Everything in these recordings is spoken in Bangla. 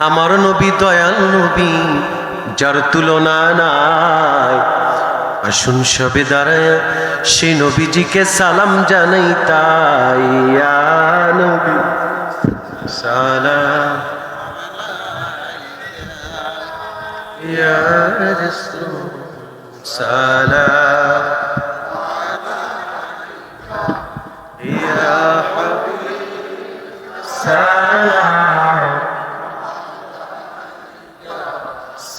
আমার নবী দয়াল নবী, যার তুলনা নাই। আসুন সবে দাঁড়ায় সেই নবীজিকে সালাম জানাই তাই নবী। সালাম। সালাম।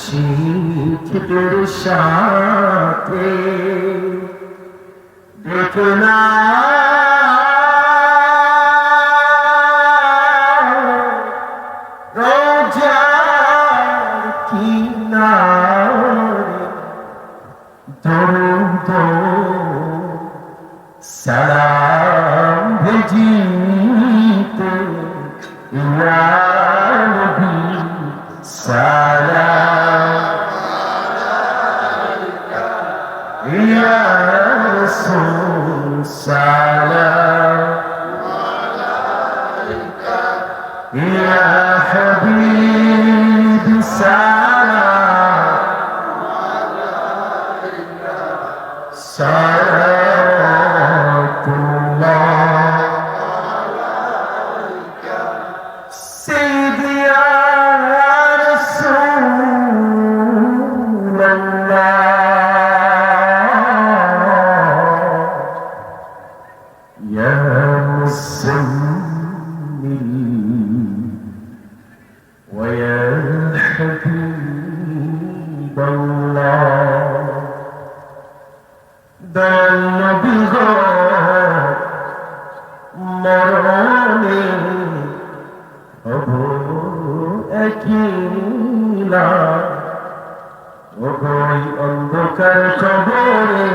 শিখদের সাথে দেখো না রোজার কিনারে দরুদ সালাম ভেজিতে ইয়া নবী সালাম। ইয়া রাসূল সালাম। ইয়া মরণে একিলা ও গই অন্ধকার কবরে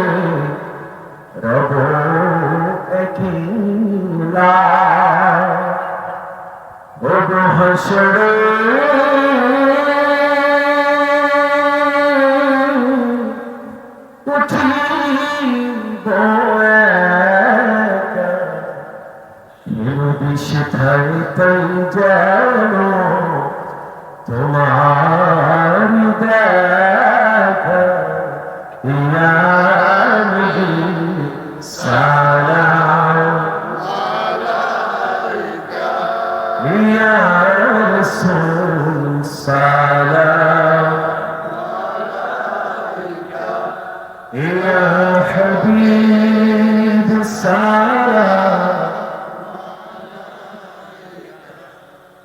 রব একিলা ও যেন তোমার দেখা ইয়া নবী সালাম ইয়া রাসূল সালাম يا حبيب السلام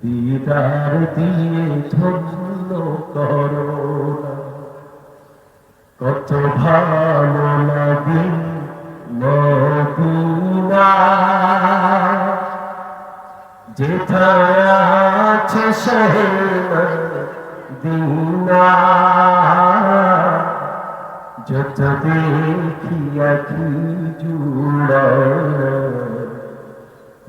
দিদার দিয়ে ধন্য করো। কত ভালো লাগে মদিনা। যেথায় আছে দিনা যত দেখি আখি জুড়ায়।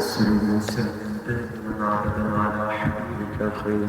وسلم. دائما ابدا على حبيبك خير.